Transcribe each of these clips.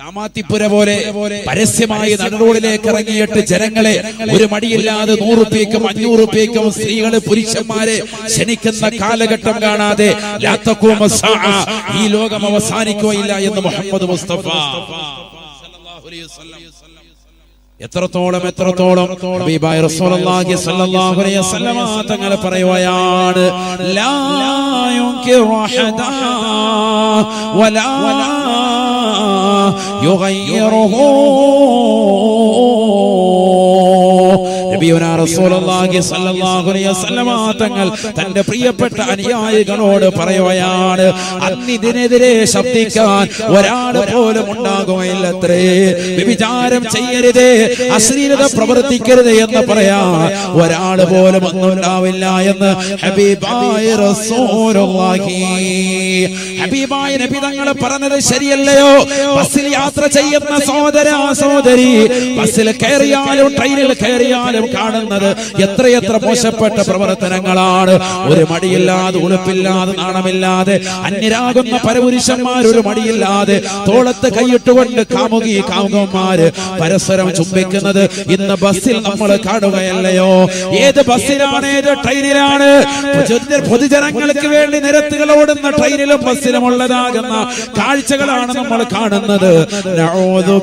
കാമാത്തിപ്പുര പോലെ പരസ്യമായി നടുറോഡിലേക്ക് ഇറങ്ങിയിട്ട് ജനങ്ങളെ ഒരു മടിയില്ലാതെ നൂറുപ്യക്കും അഞ്ഞൂറുപ്യക്കും സ്ത്രീകൾ പുരുഷന്മാരെ ക്ഷണിക്കുന്ന കാലഘട്ടം കാണാതെ ഈ ലോകം അവസാനിക്കുകയില്ല എന്ന് മുഹമ്മദ് മുസ്തഫ. സല്ലല്ലാഹു അലൈഹി വസല്ലം. എത്രത്തോളം എത്രത്തോളം ഹബീബായ റസൂലുള്ളാഹി സ്വല്ലല്ലാഹു അലൈഹി വസല്ലമ തങ്ങൾ പറയുകയാണ് ലാ യുൻകിറു തങ്ങൾ തന്റെ പ്രിയപ്പെട്ട അനുയായികളോട് പറയുകയാണ് അന്നിതിനെതിരെ ശബ്ദിക്കാൻ ഒരാൾ പോലും ഉണ്ടാകുകയില്ലത്രേ. വിചാരം ചെയ്യരുതേ അശ്ലീലത പ്രവർത്തിക്കരുത് എന്ന് പറയാ. ഒരാൾ പോലും ഒന്നുണ്ടാവില്ല എന്ന് ഹബീബായ ഹബീബായ നബി തങ്ങൾ പറഞ്ഞത് ശരിയല്ലയോ? ബസ്സിൽ യാത്ര ചെയ്യുന്ന സഹോദര സഹോദരി ബസ്സിൽ കയറിയാലും ട്രെയിനിൽ കയറിയാലും കാണുന്നത് എത്രയെത്ര മോശപ്പെട്ട പ്രവർത്തനങ്ങളാണ്. ഒരു മടിയില്ലാതെ ഉളുപ്പില്ലാതെ നാണമില്ലാതെ അന്യരാകുന്ന പരപുരുഷന്മാരൊരു മടിയില്ലാതെ തോളത്ത് കൈയിട്ടുകൊണ്ട് കാമുകി കാമുകന്മാര് പരസ്പരം ചുംബിക്കുന്നത് ഇന്ന് ബസ്സിൽ നമ്മൾ കാണുകയല്ലയോ? ഏത് ബസ്സിലാണ് ഏത് ട്രെയിനിലാണ്? പൊതുജനങ്ങൾക്ക് വേണ്ടി നിരത്തുകൾ ഓടുന്ന ട്രെയിനിലും ബസ്സിലും ഉള്ളതാകുന്ന കാഴ്ചകളാണ് നമ്മൾ കാണുന്നത്. നഊദു.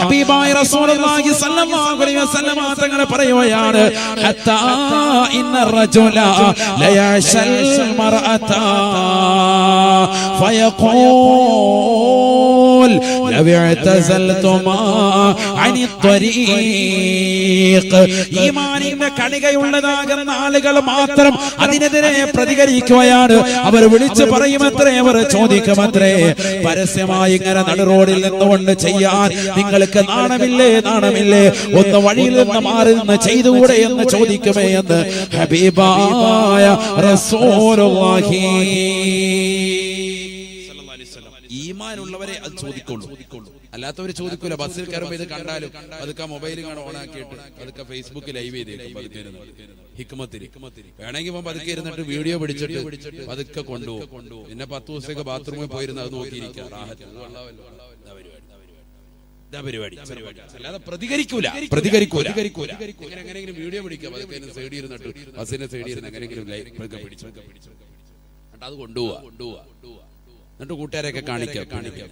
ഹബീബായ റസൂലുള്ളാഹി സ്വല്ലല്ലാഹു അലൈഹി വസല്ലമ തങ്ങളെ പറയുകയാണ് ഹത്താ ഇന്ന റജുല ലയശൽ മർഅത ഫയഖൂൽ ത്വരീഖ് ഈമാനിന്റെ കണികയുള്ളതാകുന്ന ആളുകൾ മാത്രം അതിനെതിരെ പ്രതികരിക്കുകയാണ്. അവർ വിളിച്ചു പറയുമത്രേ അവർ ചോദിക്കുമത്രേ പരസ്യമായി ഇങ്ങനെ നടുറോഡിൽ നിന്നുകൊണ്ട് ചെയ്യാൻ നിങ്ങൾക്ക് നാണമില്ലേ നാണമില്ലേ? ഒന്ന് വഴിയിൽ നിന്ന് മാറി നിന്ന് ചെയ്തുകൂടെ എന്ന് ചോദിക്കുമേ എന്ന് ഹബീബായ റസൂലുള്ളാഹി. ഈമാനുള്ളവരെ അത് ചോദിക്കുള്ളൂ. അല്ലാത്തവര് ചോദിക്കൂല ബസ്സിൽ കയറുമ്പോൾ ഇത് കണ്ടാലും അതൊക്കെ മൊബൈൽ കാണാൻ ഓണാക്കിയിട്ട് അതൊക്കെ ഫേസ്ബുക്ക് ലൈവ് ചെയ്തേക്കും പതുക്കെ. ഹിക്മത്തിൽ വേണമെങ്കിൽ ഇപ്പം പതുക്കെ ഇരുന്നിട്ട് വീഡിയോ പിടിച്ചിട്ട് പതുക്കെ കൊണ്ടുപോകും. പിന്നെ പത്ത് ദിവസത്തേക്ക് ബാത്റൂമിൽ പോയിരുന്ന് അത് നോക്കിയിരിക്കാം പരിപാടി. അല്ലാതെ വീഡിയോ പിടിക്കാം എങ്ങനെയെങ്കിലും അത് കൊണ്ടുപോവാ. എന്നിട്ട് കൂട്ടുകാരെയൊക്കെ കാണിക്കാം. കാണിക്കാം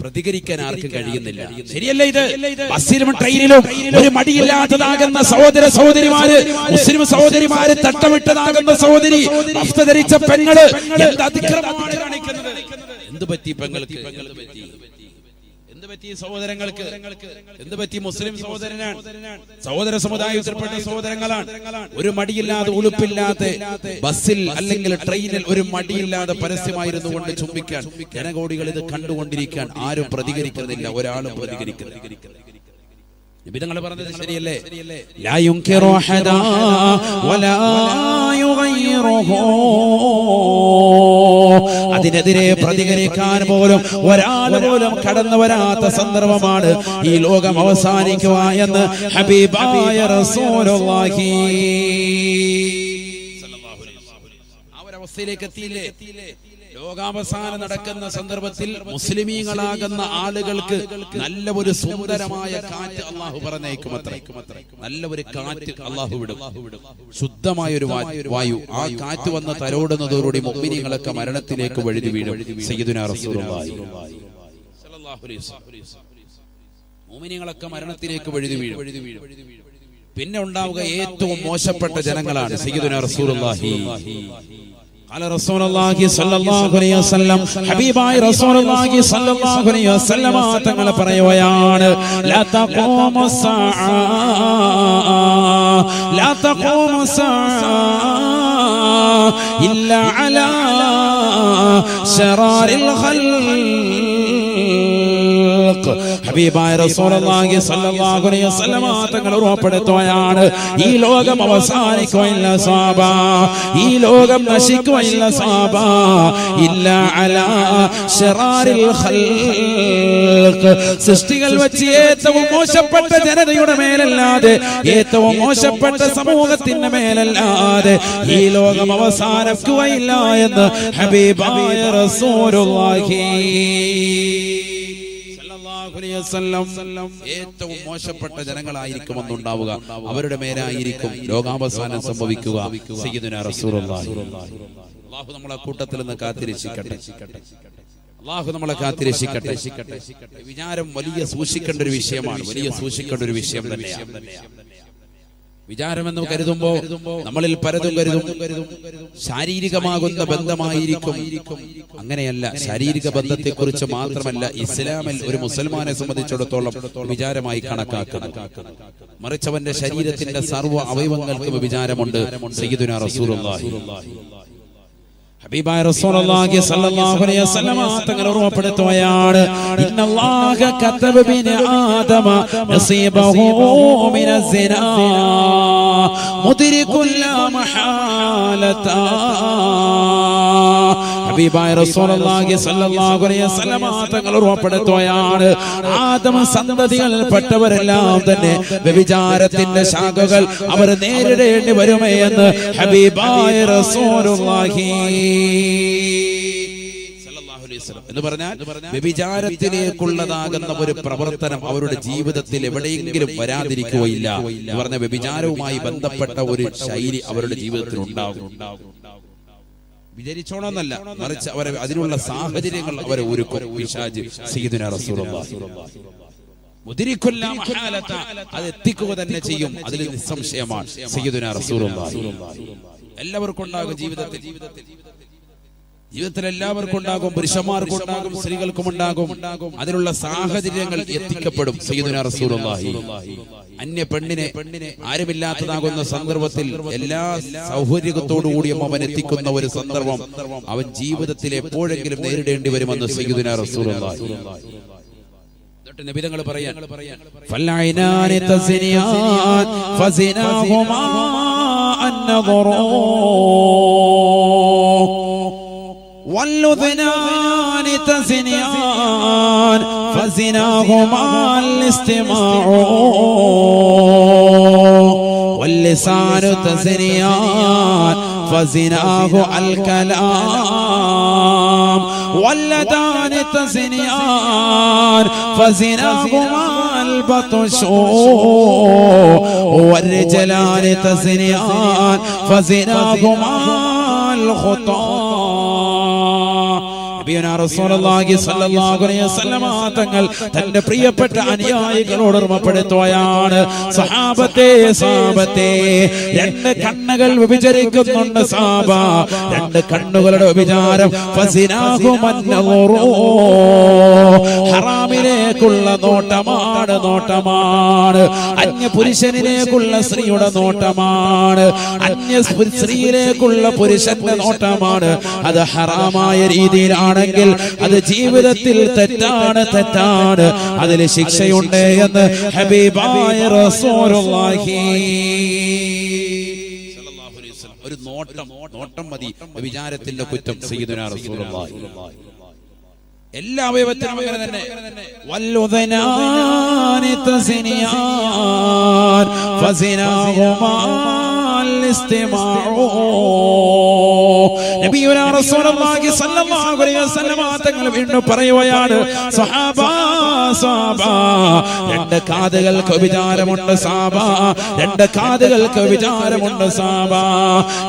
പ്രതികരിക്കാൻ ആർക്കും കഴിയുന്നില്ല. ശരിയല്ല ഇത്? ബസ്സിലും ട്രെയിനിലും ഒരു മടിയില്ലാത്തതാകുന്ന സഹോദര സഹോദരിമാര് മുസ്ലിം സഹോദരിമാര് തട്ടമിട്ടതാകുന്ന സഹോദരി ധരിച്ച പെങ്ങൾ എന്ത് അതിക്രമമാണ് കാണിക്കുന്നത്? എന്ത് പറ്റി പെങ്ങൾക്ക്? പറ്റി സഹോദരങ്ങൾക്ക്? എന്ത് പറ്റി മുസ്ലിം സഹോദരനാണ്? സഹോദര സമുദായത്തിൽപ്പെട്ട സഹോദരങ്ങളാണ്. ഒരു മടിയില്ലാതെ ഉളുപ്പില്ലാതെ ബസ്സിൽ അല്ലെങ്കിൽ ട്രെയിനിൽ ഒരു മടിയില്ലാതെ പരസ്യമായിരുന്നു കൊണ്ട് ചുംബിക്കാൻ. ജനകോടികൾ ഇത് കണ്ടുകൊണ്ടിരിക്കാൻ. ആരും പ്രതികരിക്കുന്നില്ല. ഒരാളും പ്രതികരിക്കുന്നില്ല. നിബിധങ്ങൾ പറഞ്ഞത് ശരിയല്ലേ? ലാ യുൻകിറു വലാ യുഗയ്യിറുഹു അതിനെതിരെ പ്രതികരിക്കാൻ പോലും ഒരാൾ പോലും കടന്നു വരാത്ത സന്ദർഭമാണ് ഈ ലോകം അവസാനിക്കുക എന്ന് ഹബീബായ റസൂലുള്ളാഹി ആ ഒരവസ്ഥയിലേക്ക് എത്തിയില്ലേ? ലോകാവസാനം നടക്കുന്ന സന്ദർഭത്തിൽ മുസ്ലിമീങ്ങളാകുന്ന ആളുകൾക്ക് നല്ല ഒരു സുന്ദരമായ കാറ്റ് അള്ളാഹു പറഞ്ഞേക്കും അത്ര നല്ല ഒരു കാറ്റ് അള്ളാഹു വിടും. ശുദ്ധമായ ഒരു വായു. ആ കാറ്റ് വന്ന് തരോടുന്നതോടുകൂടി മുമ്പിനിങ്ങളൊക്കെ മരണത്തിലേക്ക് വഴുതി വീഴും സയ്യിദുനാ റസൂലുള്ളാഹി. അലൈഹി വസല്ലം. മുഅ്മിനീങ്ങളൊക്കെ മരണത്തിലേക്ക് വഴുതി വീഴും പിന്നെ ഉണ്ടാവുക ഏറ്റവും മോശപ്പെട്ട ജനങ്ങളാണ് സയ്യിദുനാ റസൂലുള്ളാഹി. قال رسول الله صلى الله عليه وسلم ഹബീബായ رسول الله صلى الله عليه وسلم തങ്ങൾ പറയുകയാണ് لا تقوم الساعة لا تقوم الساعة إلا على شرار الخلق ഹബീബായ റസൂലുള്ളാഹി സ്വല്ലല്ലാഹു അലൈഹി വസല്ലമ തങ്ങൾ ഉറപ്പെടുത്തുകയാണ് ഈ ലോകം അവസാനിക്കുകയില്ല സാബ. ഈ ലോകം നശിക്കുകയില്ല സാബ. ഇല്ല അലാ ശറാരിൽ ഖൽഖ്. സൃഷ്ടികൾ വെച്ച് ഏറ്റവും മോശപ്പെട്ട ജനതയുടെ മേലല്ലാതെ ഏറ്റവും മോശപ്പെട്ട സമൂഹത്തിന്റെ മേലല്ലാതെ ഈ ലോകം അവസാനിക്കുകയില്ല എന്ന് ഹബീബായ റസൂലുള്ളാഹി അലൈഹി വസല്ലം ഏറ്റവും മോശപ്പെട്ട ജനങ്ങളായിരിക്കും ഉണ്ടാവുക അവരുടെ മേലായിരിക്കും ലോകാവസാനം സംഭവിക്കുക. സയ്യിദുനാ റസൂലുള്ളാഹി. അള്ളാഹു നമ്മളെ കൂട്ടത്തിൽ നിന്ന് അള്ളാഹു നമ്മളെ കാത്തിരക്ഷിക്കട്ടെ. വിചാരം വലിയ സൂക്ഷിക്കേണ്ട ഒരു വിഷയമാണ്. വലിയ സൂക്ഷിക്കേണ്ട ഒരു വിഷയം തന്നെയാണ്. വിചാരമെന്ന് കരുതുമ്പോ നമ്മളിൽ പലതും കരുതും. ശാരീരികമാകുന്ന ബന്ധമായിരിക്കും. അങ്ങനെയല്ല ശാരീരിക ബന്ധത്തെ കുറിച്ച് മാത്രമല്ല ഇസ്ലാമിൽ ഒരു മുസൽമാനെ സംബന്ധിച്ചിടത്തോളം വിചാരമായി കണക്കാക്കണം മറിച്ചവന്റെ ശരീരത്തിന്റെ സർവ അവയവങ്ങൾക്കും വിചാരമുണ്ട് സയ്യിദുനാ റസൂലുള്ളാഹി. ഹബീബായ റസൂലുള്ളാഹി സ്വല്ലല്ലാഹു അലൈഹി വസല്ലമ തങ്ങൾ ഓർമ്മപ്പെടുത്തുകയാണ് ഇന്നല്ലാഹ കതബ ബിനി ആദമ നസീബഹു മിനസ് സിനാ മുദ്രികുൽ ലാ മഹാലത ഹബീബായ റസൂലുള്ളാഹി സ്വല്ലല്ലാഹു അലൈഹി വസല്ലമ തങ്ങൾ ഉറപ്പെടുത്തുകയാണ്. ആദമ സന്തതികളിൽപ്പെട്ടവരെല്ലാം തന്നെ വ്യഭിചാരത്തിന്റെ ശാഖകൾ അവർ നേരിടേണ്ടി വരുമേ എന്ന് ഹബീബായ റസൂലുള്ളാഹി അലൈഹി എന്ന് പറഞ്ഞാൽ വ്യഭിചാരത്തിലേക്കുള്ളതാകുന്ന ഒരു പ്രവർത്തനം അവരുടെ ജീവിതത്തിൽ എവിടെയെങ്കിലും വരാതിരിക്കുകയില്ല. എന്ന് പറഞ്ഞ വ്യഭിചാരവുമായി ബന്ധപ്പെട്ട ഒരു ശൈലി അവരുടെ ജീവിതത്തിൽ ഉണ്ടാകും. വിചരിച്ചോണമെന്നല്ല. മറിച്ച് അവരെ അതിനുള്ള സാഹചര്യങ്ങൾ അവരെ ഒരുക്കും പിശാച് സയ്യിദുനാ റസൂലുള്ളാഹി മുദിരിക്കുല്ല മഹാലത്ത അത് എത്തിക്കുക തന്നെ ചെയ്യും. അതിൽ നിസ്സംശയമാണ് സയ്യിദുനാ റസൂലുള്ളാഹി. എല്ലാവർക്കും ഉണ്ടാകും ജീവിതത്തിൽ. ജീവിതത്തിൽ. ജീവിതത്തിൽ എല്ലാവർക്കും ഉണ്ടാകും പുരുഷന്മാർക്കും ഉണ്ടാകും സ്ത്രീകൾക്കും ഉണ്ടാകും. അതിനുള്ള സാഹചര്യങ്ങൾ എത്തിക്കപ്പെടും അന്യ പെണ്ണിനെ ആരുമില്ലാത്തതാകുന്ന സന്ദർഭത്തിൽ എല്ലാ സൗഹൃദത്തോടുകൂടിയും അവൻ എത്തിക്കുന്ന ഒരു സന്ദർഭം അവൻ ജീവിതത്തിൽ എപ്പോഴെങ്കിലും നേരിടേണ്ടി വരുമെന്ന് സയ്യിദുന റസൂലുള്ളാഹി. നബിതങ്ങൾ പറയാൻ പറയാൻ والأذنان تزنيان فزناهما الاستماع. واللسان تزنيان فزناه الكلام. واللدان تزنيان فزناهما البطش. والرجلان تزنيان فزناهما الخطأ. തങ്ങൾ തന്റെ പ്രിയപ്പെട്ട അനുയായികളോട് ഓർമ്മപ്പെടുത്തുകയാണ്. സഹാബത്തെ സാപത്തെ രണ്ട് കണ്ണുകൾ വിഭജിക്കുന്നുണ്ട് സാബ. രണ്ട് കണ്ണുകളുടെ വിചാരം ഹറാമിലേക്കുള്ള നോട്ടമാണ് നോട്ടമാണ്. അന്യ പുരുഷനിലേക്കുള്ള സ്ത്രീയുടെ നോട്ടമാണ്. അന്യ സ്ത്രീയിലേക്കുള്ള പുരുഷന്റെ നോട്ടമാണ്. അത് ഹറാമായ രീതിയിലാണെങ്കിൽ അത് ജീവിതത്തിൽ തെറ്റാണ് തെറ്റാണ് അതിൽ ശിക്ഷയുണ്ട് എന്ന് ഹബീബായ റസൂലുള്ളാഹി സല്ലല്ലാഹു അലൈഹി വസല്ലം. ഒരു നോട്ടം നോട്ടം മതി വിചാരത്തിന്റെ കുറ്റം സയ്യിദുനാ റസൂലുള്ളാഹി എല്ലാ അവയവത്തിനും അങ്ങനെ തന്നെ والأذنان تزنيان فزناهما الاستماع നബിയുനാ റസൂലുള്ളാഹി സ്വല്ലല്ലാഹു അലൈഹി വസല്ലമ തങ്ങൾ വീണ്ടും പറയുകയാണ് സഹാബാ സാബാ രണ്ട് കാതുകൾക്ക് വിചാരമുണ്ട് സാബാ രണ്ട് കാതുകൾക്ക് വിചാരമുണ്ട് സാബാ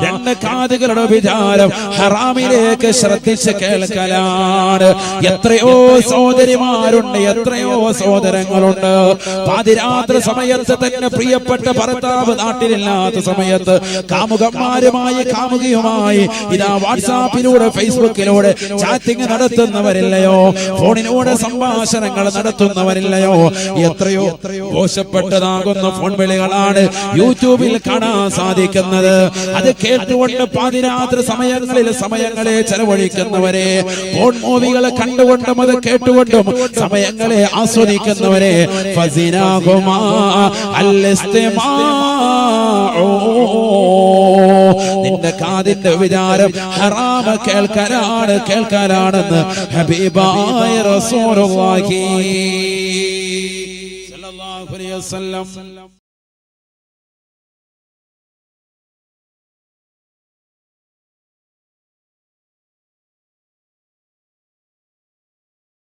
രണ്ട് കാതുകളുടെ വിചാരം ഹറാമിലേക്ക് ശ്രദ്ധിച്ച് കേൾക്കലാണ്. എത്രയോ സഹോദരിമാരുണ്ട് എത്രയോ സഹോദരങ്ങളുണ്ട്. പാതിരാത്രി സമയത്ത് തന്നെ പ്രിയപ്പെട്ട ഭർത്താവ് നാട്ടിലില്ലാത്ത സമയത്ത് കാമുകന്മാരുമായി കാമുകിയുമായി ഇതാ വാട്സാപ്പിലൂടെ ഫേസ്ബുക്കിലൂടെ ചാറ്റിംഗ് നടത്തുന്നവരില്ലയോ? ഫോണിലൂടെ സംഭാഷണങ്ങൾ നടത്തുന്നവരില്ലയോ? എത്രയോ മോശപ്പെട്ടതാകുന്ന ഫോൺ വിളികളാണ് യൂട്യൂബിൽ കാണാൻ സാധിക്കുന്നത്. അത് കേട്ടുകൊണ്ട് പാതിരാത്രി സമയങ്ങളിൽ സമയങ്ങളെ ചെലവഴിക്കുന്നവരെ ഫോൺ മൂവികളെ കണ്ടുകൊണ്ടും അത് കേട്ടുകൊണ്ടും സമയങ്ങളെ ആസ്വദിക്കുന്നവരെ ഫസിനാകുമാ അല്ലിസ്തിമാഉ. നിന്റെ കാതിന്റെ വിചാരം ഹറാമ കേൾക്കാനാണ് കേൾക്കാനാണെന്ന് ഹബീബായ റസൂലുള്ളാഹി സ്വല്ലല്ലാഹു അലൈഹി വസല്ലം.